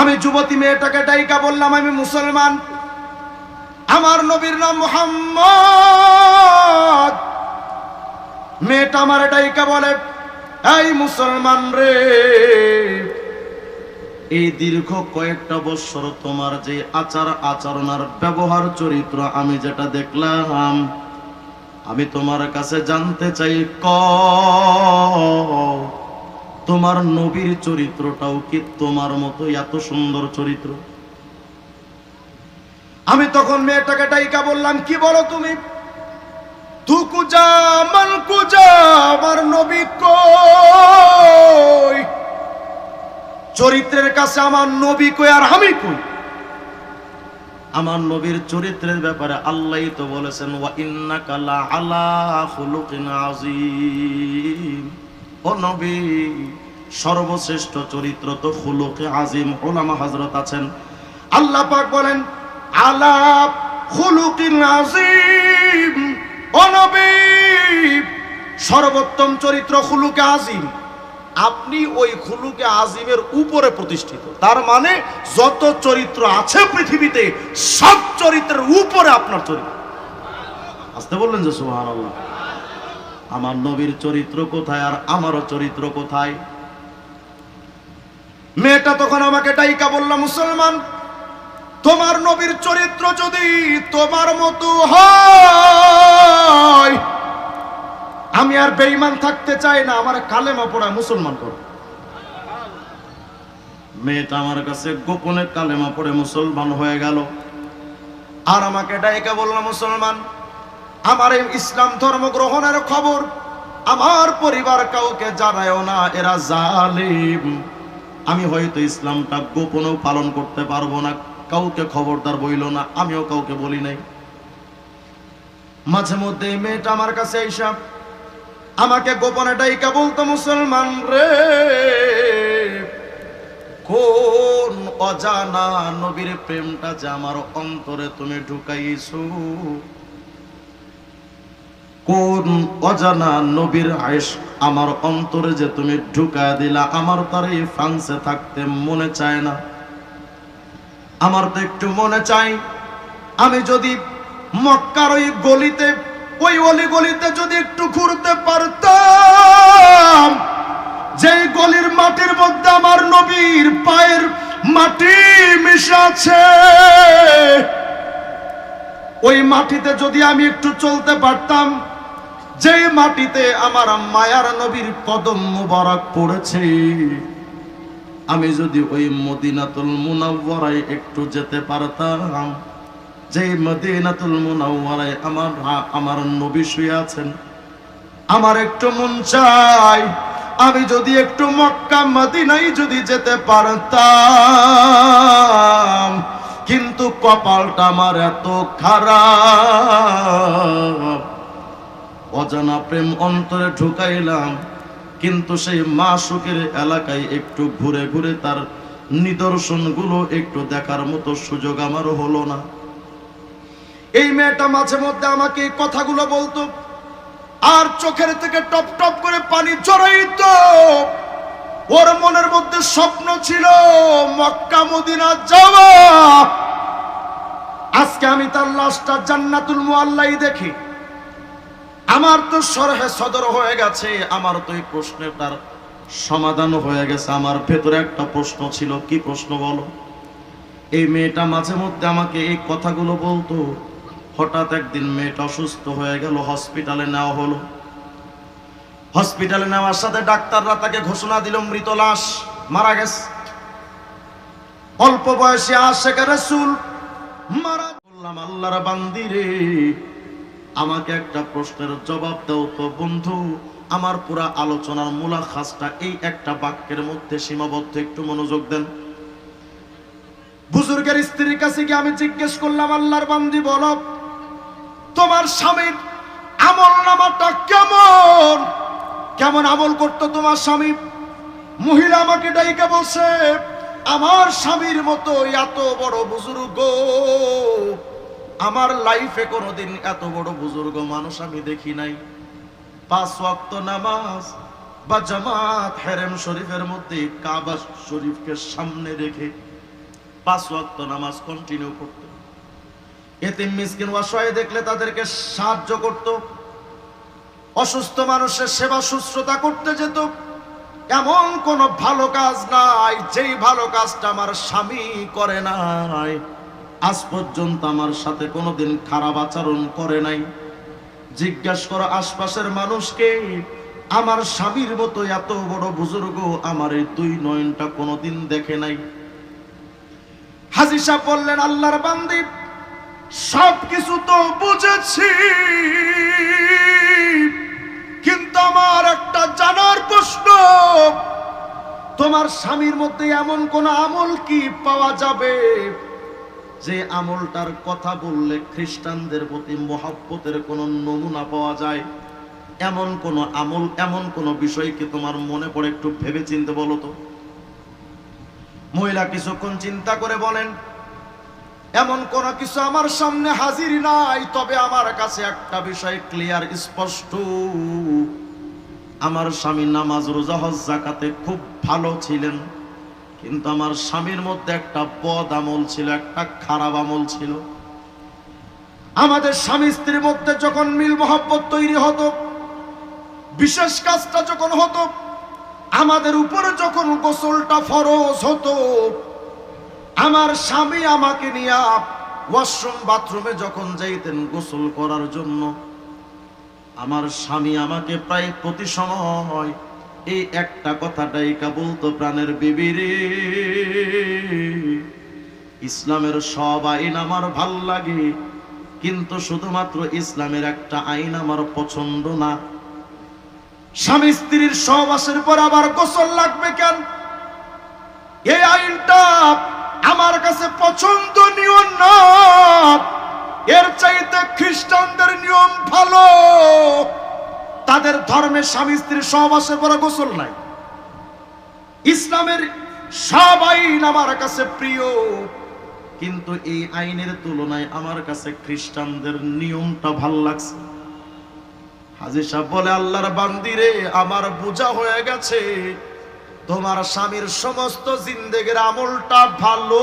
আমি যুবতী মেয়েটাকে ডাইকা বললাম, আমি মুসলমান। আমার নবীর নাম মোহাম্মদ। মেয়েটা আমার ডাইকা বলে, এই মুসলমান রে, এই দীর্ঘ কয়েকটা বছর তোমার যে আচার আচরণ আর ব্যবহার চরিত্র আমি যেটা দেখলাম, আমি তোমার কাছে জানতে চাই, ক তোমার নবীর চরিত্রটাও কি তোমার মতো এত সুন্দর চরিত্র? আমি তখন মেয়েটাকে ডাইকা বললাম, কি বলো তুমি? আমার নবী কই? চরিত্রের কাছে আমার নবী কই আর আমি কই? আমার নবীর চরিত্রের ব্যাপারে আল্লাহ তো বলেছেন, ওয়া ইন্নাকা লা আলা খুলুকিন আযীম। নবী, সর্বশ্রেষ্ঠ চরিত্র তো খুলুকে আজিম ওলামা হযরত আছেন। আল্লাহ পাক বলেন, আলা খুলুকিন আযীম ও সর্বোত্তম চরিত্র খুলুকে আজিম। আপনি ওই খুলুকে আজিমের উপরে প্রতিষ্ঠিত। তার মানে যত চরিত্র আছে পৃথিবীতে, সব চরিত্রের উপরে আপনার চরিত্র। আসতে বললেন যে সুহান আমার নবীর চরিত্র কোথায় আর আমারও চরিত্র কোথায়? মেয়েটা তখন আমাকে ডাইকা বলল, মুসলমান, তোমার নবীর চরিত্র যদি তোমার মতো হয়, আমি আর বেঈমান থাকতে চাই না, আমার কালেমা পড়া মুসলমান করো। মেয়েটা আমার কাছে গোপনে কালেমা পড়ে মুসলমান হয়ে গেল। আর আমাকে ডাইকা বললাম মুসলমান আমার এই ইসলাম ধর্ম গ্রহণের খবর, আমার পরিবার কাউকে জানায়ও না, এরা জালিম। আমি হয়তো ইসলামটা গোপনেও পালন করতে পারব না, কাউকে খবরদার বইল না, আমিও কাউকে বলি নাই। মাঝে মধ্যে মেয়েটা আমার কাছে এইসব আমাকে গোপনে ডাইকা বলতো মুসলমান রে, কোন অজানা নবীর প্রেমটা যে আমার অন্তরে তুমি ঢুকাইছো? কোন অজানা নবীর আয়েশ আমার অন্তরে যে তুমি ঢুকা দিলা, আমার তার এই ফ্রান্সে থাকতে মনে চায় না। আমার তো একটু মনে চাই, আমি যদি মক্কার ওই গলিতে, ওই অলি গলিতে যদি একটু ঘুরতে পারতাম, যেই গলির মাটির মধ্যে আমার নবীর পায়ের মাটি মিশাছে ওই মাটিতে যদি আমি একটু চলতে পারতাম যেই মাটিতে আমার মায়ার নবীর কদম মুবারক পড়েছে, আমি যদি ওই মদিনাতুল মুনাওয়ারায় একটু যেতে পারতাম, যে মদিনাতুল মুনাওয়ারায় আমার আমার নবী শুয়ে আছেন, আমার একটু মন চাই, আমি যদি একটু মক্কা মদিনায় যদি যেতে পারতাম, কিন্তু কপালটা আমার এত খারাপ। অজানা প্রেম অন্তরে ঢুকাইলাম, কিন্তু সেই মাসুকের এলাকায় একটু ঘুরে ঘুরে তার নিদর্শনগুলো একটু দেখার মতো সুযোগ আমার হলো না। এই মেয়েটা মাঝে মধ্যে আমাকে এই কথাগুলো বলতো, আর চোখের থেকে টপ টপ করে পানি জড়াইত ওর মনের মধ্যে স্বপ্ন ছিল মক্কা মদিনা যাওয়া। আজকে আমি তার লাশটা জান্নাতুল মুআল্লাই দেখি। আমার তো সরহে সদর হয়ে গেছে, আমার তো এই প্রশ্নটার সমাধান হয়ে গেছে। আমার ভেতরে একটা প্রশ্ন ছিল, কি প্রশ্ন বলো? এই মেয়েটা মাঝে মধ্যে আমাকে এই কথাগুলো বলতো। হঠাৎ একদিন মেয়েটা অসুস্থ হয়ে গেল, হসপিটালে নেওয়া হলো। হসপিটালে নেওয়ার সাথে ডাক্তাররা তাকে ঘোষণা দিল, মৃত লাশ মারা গেছে। অল্প বয়সে আশেখ রসুল মারা বললাম, আল্লাহর বান্দি রে আমাকে একটা প্রশ্নের জবাব দাও তো, বন্ধু। আমার পুরা আলোচনার মূলাখাসটা এই একটা বাক্যের মধ্যে সীমাবদ্ধ, একটু মনোযোগ দেন। বুজুর্গের স্ত্রীর কাছে গিয়ে আমি জিজ্ঞেস করলাম, আল্লাহর বান্দি, বলো, তোমার স্বামীর আমল নামাটা কেমন? কেমন আমল করতো তোমার স্বামী? মহিলা আমাকে ডাইকা বলছে, আমার স্বামীর মতো এত বড় বুজুর্গ। আমার লাইফে কোনোদিন এত বড় বুজুর্গ মানুষ আমি দেখি নাই। পাঁচ ওয়াক্ত নামাজ বা জামাত হেরেম শরীফের মধ্যে কাবা শরীফকে সামনে রেখে পাঁচ ওয়াক্ত নামাজ কন্টিনিউ করত। এতিম মিসকিন অসহায় দেখলে তাদেরকে সাহায্য করত। অসুস্থ মানুষের সেবা শুশ্রূষা করতে যেত। এমন কোন ভালো কাজ নাই, যেই ভালো কাজটা আমার স্বামী করে নাই। আজ পর্যন্ত আমার সাথে কোনোদিন খারাপ আচরণ করে নাই। জিজ্ঞাসা করো আশপাশের মানুষকে, আমার স্বামীর মতো এত বড় বুজুর্গ আমার এই দুই নয়নটা কোনোদিন দেখে নাই। হাজি সাহেব বললেন, আল্লাহর সব কিছু তো বুঝেছি। কিন্তু আমার একটা জানার প্রশ্ন, তোমার স্বামীর মধ্যে এমন কোন আমল কি পাওয়া যাবে? যে আমলটার কথা বললে খ্রিস্টানদের প্রতি মহাব্বতের কোনো নমুনা পাওয়া যায়? এমন কোন আমল, এমন কোন বিষয় কি তোমার মনে পড়ে একটু ভেবে চিনতে বলো তো? মহিলা কিছুক্ষণ চিন্তা করে বলেন, এমন কোন কিছু আমার সামনে হাজির নাই, তবে আমার কাছে একটা বিষয় ক্লিয়ার স্পষ্ট। আমার স্বামী নামাজ, রোজা, হজ জাকাতে খুব ভালো ছিলেন। কিন্তু আমার স্বামীর মধ্যে একটা বদ আমল ছিল, একটা খারাপ আমল ছিল। আমাদের স্বামী স্ত্রীর মধ্যে যখন মিল মহব্বত তৈরি হতো, বিশেষ কাজটা যখন হতো, আমাদের উপরে যখন গোসলটা ফরজ হতো, আমার স্বামী আমাকে নিয়ে ওয়াশরুম, বাথরুমে যখন যাইতেন গোসল করার জন্য, আমার স্বামী আমাকে প্রায় প্রতি সময় এই একটা কথাটাই কা বলতো প্রাণের বিবিরে। ইসলামের সব আইন আমার ভালো লাগে, কিন্তু শুধুমাত্র ইসলামের একটা আইন আমার পছন্দ না। স্বামী স্ত্রীর সহবাসের পর আবার গোসল লাগবে কেন? এই আইনটা আমার কাছে পছন্দনীয় না। এর চাইতে খ্রিস্টানদের নিয়ম ভালো। তাদের ধর্মের স্বামী স্ত্রীর সহবাসের পরে গোসল নাই। ইসলামের সব আইন আমার কাছে প্রিয়, কিন্তু এই আইনের তুলনায় আমার কাছে খ্রিস্টানদের নিয়মটা ভালো লাগছে। হাজি সাহেব বলে, আল্লাহর বান্দিরে আমার বোঝা হয়ে গেছে, তোমার স্বামীর সমস্ত জিন্দেগের আমলটা ভালো।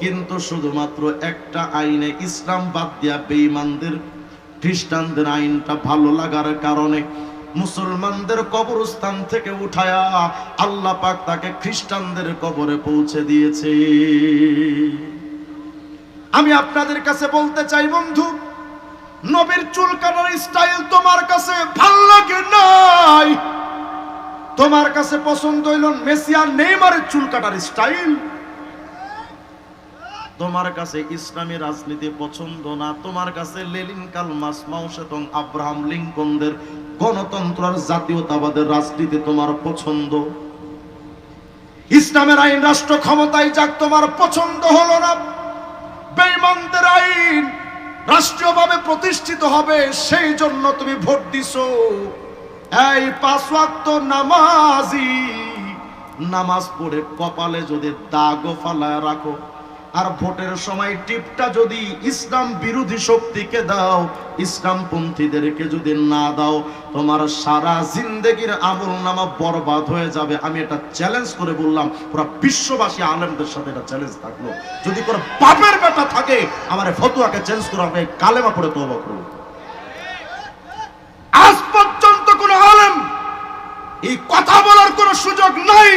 কিন্তু শুধুমাত্র একটা আইনে ইসলাম বাদ দিয়া বেঈমানদের খ্রিস্টানদের আইনটা ভালো লাগার কারণে মুসলমানদের কবরস্থান থেকে উঠায়া আল্লাহ পাক তাকে খ্রিস্টানদের কবরে পৌঁছে দিয়েছে। আমি আপনাদের কাছে বলতে চাই, বন্ধু, নবীর চুল কাটার স্টাইল তোমার কাছে ভালো লাগে নাই? তোমার কাছে পছন্দ হইল মেসি আর নেইমারের চুল কাটার স্টাইল? তোমার কাছে ইসলামী রাজনীতি পছন্দ না, তোমার কাছে লেলিন, কালমাস মাউসেতং আব্রাহাম, লিঙ্কনদের গণতন্ত্র আর জাতীয়তাবাদের রাজনীতি তোমার পছন্দ। ইসলামের আইন, রাষ্ট্র ক্ষমতায় যাক, তোমার পছন্দ হলো না। বেঈমানদের আইন রাষ্ট্রীয়ভাবে প্রতিষ্ঠিত হবে, সেই জন্য তুমি ভোট দিছো। এই পাঁচ ওয়াক্ত নামাজি, নামাজ পড়ে কপালে যদি দাগও ফালায় রাখো। আর ভোটের সময় টিপটা যদি ইসলাম বিরোধী শক্তিকে দাও ইসলাম পন্থীদেরকে যদি না দাও, তোমার সারা জিন্দেগির আমল নামা বরবাদ হয়ে যাবে। আমি এটা চ্যালেঞ্জ করে বললাম, পুরো বিশ্ববাসী আলেমদের সাথে এটা চ্যালেঞ্জ থাকল। যদি কোনো বাপের বেটা থাকে, আমার ফতুয়াকে চেঞ্জ করে আপনি কালেমা পড়ে তওবা করুন আজ পর্যন্ত কোন আলেম এই কথা বলার কোন সুযোগ নাই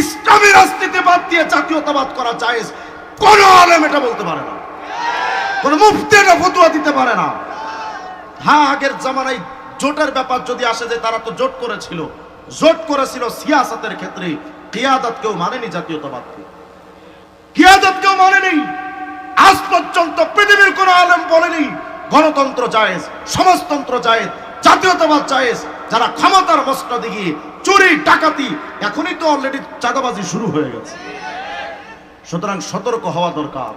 ইসলামী রাজনীতি বাদ দিয়ে জাতীয়তাবাদ করা যায় কোন আলেম এটা বলতে পারে না। কোন মুফতি এটা ফতুয়া দিতে পারে না। হ্যাঁ আগের জামানায় জোটের ব্যাপার যদি আসে যে তারা তো জোট করেছিল জোট করেছিল সিয়াসতের ক্ষেত্রে কিয়াদত কেউ মানেনি জাতীয়তাবাদকে কিয়াদত কেউ মানেনি। আজ পর্যন্ত পৃথিবীর কোন আলেম বলেনি, গণতন্ত্র জায়েজ, সমাজতন্ত্র জায়েজ, জাতীয়তাবাদ জায়েজ, যারা ক্ষমতার মস্ত দিকে চুরি, ডাকাতি, এখনই তো অলরেডি চাঁদাবাজি শুরু হয়ে গেছে। সুতরাং সতর্ক হওয়া দরকার।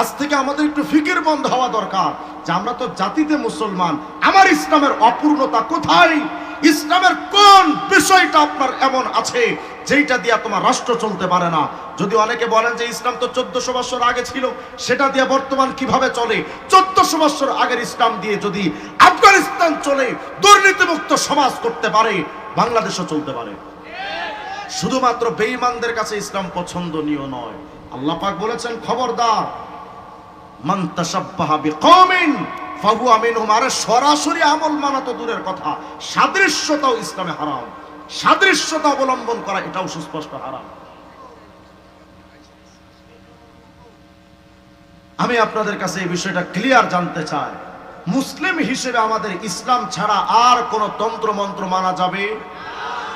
আজ থেকে আমাদের একটু ফিকির বন্ধ হওয়া দরকার যে আমরা তো জাতিতে মুসলমান। আমার ইসলামের অপূর্ণতা কোথায়? ইসলামের কোন বিষয়টা আপনার এমন আছে যেইটা দিয়ে তোমার রাষ্ট্র চলতে পারে না? যদি অনেকে বলেন যে ইসলাম তো চোদ্দশো বছর আগে ছিল, সেটা দিয়ে বর্তমান কীভাবে চলে? চোদ্দশো বছর আগের ইসলাম দিয়ে যদি আফগানিস্তান চলে, দুর্নীতিমুক্ত সমাজ করতে পারে, বাংলাদেশও চলতে পারে। শুধুমাত্র বেঈমানদের কাছে ইসলাম পছন্দনীয় নয়। আল্লাহ পাক বলেছেন, খবরদার, মান তাশাব্বাহা বিকওমিন, ফাহুয়া মিনহুম আরে সরাসরি আমল মানা তো দূরের কথা। সাদৃশ্যতাও ইসলামে হারাম। সাদৃশ্যতা অবলম্বন করা এটাও সুস্পষ্ট হারাম। আমি আপনাদের কাছে এই বিষয়টা ক্লিয়ার জানতে চাই। মুসলিম হিসেবে আমাদের ইসলাম ছাড়া আর কোন তন্ত্র মন্ত্র মানা যাবে?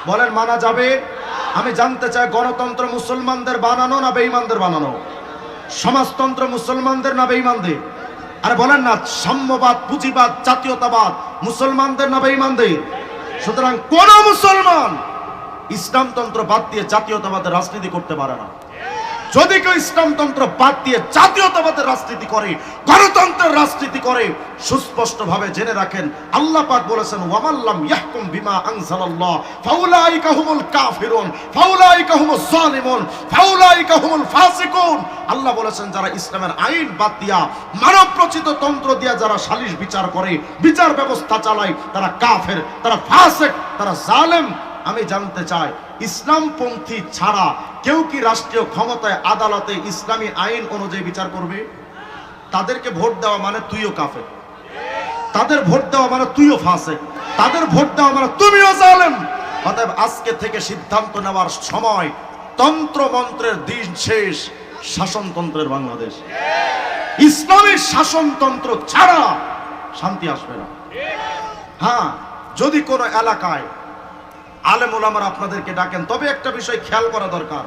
বলেন, মানা যাবে? আমি জানতে চাই, গণতন্ত্র মুসলমানদের বানানো না বেঈমানদের বানানো? সমাজতন্ত্র মুসলমানদের না বেঈমানদের? আর বলেন না, সাম্যবাদ, পুঁজিবাদ, জাতীয়তাবাদ মুসলমানদের না বেঈমানদের? সুতরাং কোন মুসলমান ইসলামতন্ত্র বাদ দিয়ে জাতীয়তাবাদের রাজনীতি করতে পারে না। যদি কেউ ইসলামতন্ত্র বাদ দিয়ে জাতীয়তাবাদের রাজনীতি করে, গণতন্ত্রের রাজনীতি করে সুস্পষ্ট ভাবে জেনে রাখেন, আল্লাহ পাক বলেছেন ওয়ামাল্লাম ইয়াহকুম বিমা আনজালাল্লাহ, ফাউলাইকা হুমুল কাফিরুন, ফাউলাইকা হুমুজ জালিমুন, ফাউলাইকা হুমুল ফাসিকুন। আল্লাহ বলেছেন, যারা ইসলামের আইন বাদ দিয়া মানব রচিত তন্ত্র দিয়া যারা সালিশ বিচার করে, বিচার ব্যবস্থা চালায়, তারা কাফের, তারা ফাসিক, তারা জালেম আমি জানতে চাই, ইসলামপন্থী ছাড়া কেউ কি রাষ্ট্রীয় ক্ষমতায়, আদালতে ইসলামী আইন অনুযায়ী বিচার করবে? তাদেরকে ভোট দেওয়া মানে তুইও কাফে তাদের ভোট দেওয়া মানে তুইও ফাঁসে তাদের ভোট দেওয়া মানে তুমিও জালেম। অতএব আজকে থেকে সিদ্ধান্ত নেওয়ার সময় তন্ত্র মন্ত্রের দিন শেষ, শাসনতন্ত্রের বাংলাদেশ। ইসলামী শাসনতন্ত্র ছাড়া শান্তি আসবে না। হ্যাঁ যদি কোনো এলাকায় আলেম ওলামার আপনাদেরকে ডাকেন। তবে একটা বিষয় খেয়াল করা দরকার।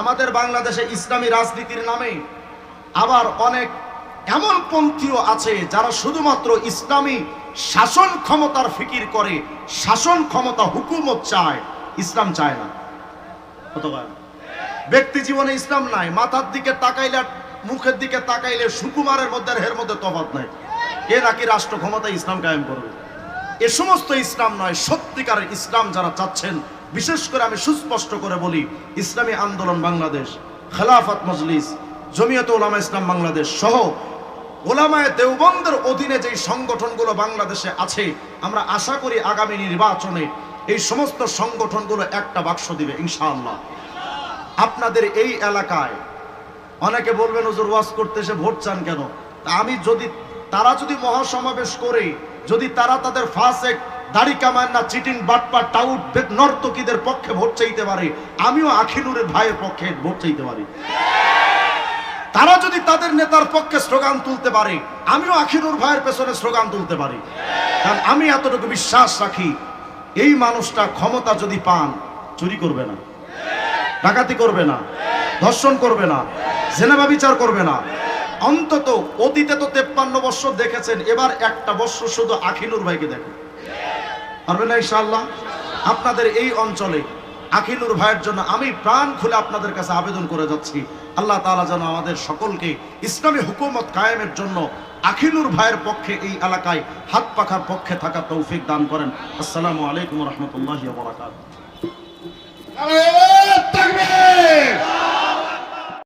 আমাদের বাংলাদেশে ইসলামী রাজনীতির নামে আবার অনেক এমন পন্থীও আছে যারা শুধুমাত্র ইসলামী শাসন ক্ষমতার ফিকির করে, শাসন ক্ষমতা হুকুমত চায়, ইসলাম চায় না। ব্যক্তি জীবনে ইসলাম নাই, মাথার দিকে তাকাইলে, মুখের দিকে তাকাইলে সুকুমারের মধ্যে হের মধ্যে তফাৎ নাই। এ নাকি রাষ্ট্র ক্ষমতা ইসলাম কায়েম করবে? এ সমস্ত ইসলাম নয়, সত্যিকারের ইসলাম যারা চাচ্ছেন, বিশেষ করে আমি সুস্পষ্ট করে বলি, ইসলামী আন্দোলন বাংলাদেশ, খেলাফত মজলিস, জমিয়ত ওলামা ইসলাম বাংলাদেশ সহ ওলামায় দেওবন্দের অধীনে যেই সংগঠনগুলো বাংলাদেশে আছে, আমরা আশা করি আগামী নির্বাচনে এই সমস্ত সংগঠনগুলো একটা বাক্স দিবে, ইনশাআল্লাহ। আপনাদের এই এলাকায় অনেকে বলবেন, হুজুর ওয়াজ করতে এসে ভোট চান কেন? আমি যদি, তারা যদি মহাসমাবেশ করে যদি তারা তাদের ফাসেক দাড়ি কামান না চিটিং বাটপা টাউট নর্তকীদের পক্ষে ভোট চাইতে পারে, আমিও আখিনুরের ভাইয়ের পক্ষে ভোট চাইতে পারি। তারা যদি তাদের নেতার পক্ষে স্লোগান তুলতে পারে, আমিও আখিনুর ভাইয়ের পেছনে স্লোগান তুলতে পারি। কারণ আমি এতটুকু বিশ্বাস রাখি, এই মানুষটা ক্ষমতা যদি পান, চুরি করবে না, ডাকাতি করবে না, ধর্ষণ করবে না জেনেবা বিচার করবে না অন্তত অতীতে তো তেপ্পান্ন বছর দেখেছেন, এবার একটা বছর শুধু আখিনুর ভাইকে দেখেন। পারবে না আপনাদের এই অঞ্চলে আখিনুর ভাইয়ের জন্য আমি প্রাণ খুলে আপনাদের কাছে আবেদন করে যাচ্ছি। আল্লাহ তাআলা যেন আমাদের সকলকে ইসলামী হুকুমত কায়েমের জন্য আখিনুর ভাইয়ের পক্ষে এই এলাকায় হাত পাখার পক্ষে থাকা তৌফিক দান করেন। আসসালামু আলাইকুম রহমতুল্লাহ নারায়ণ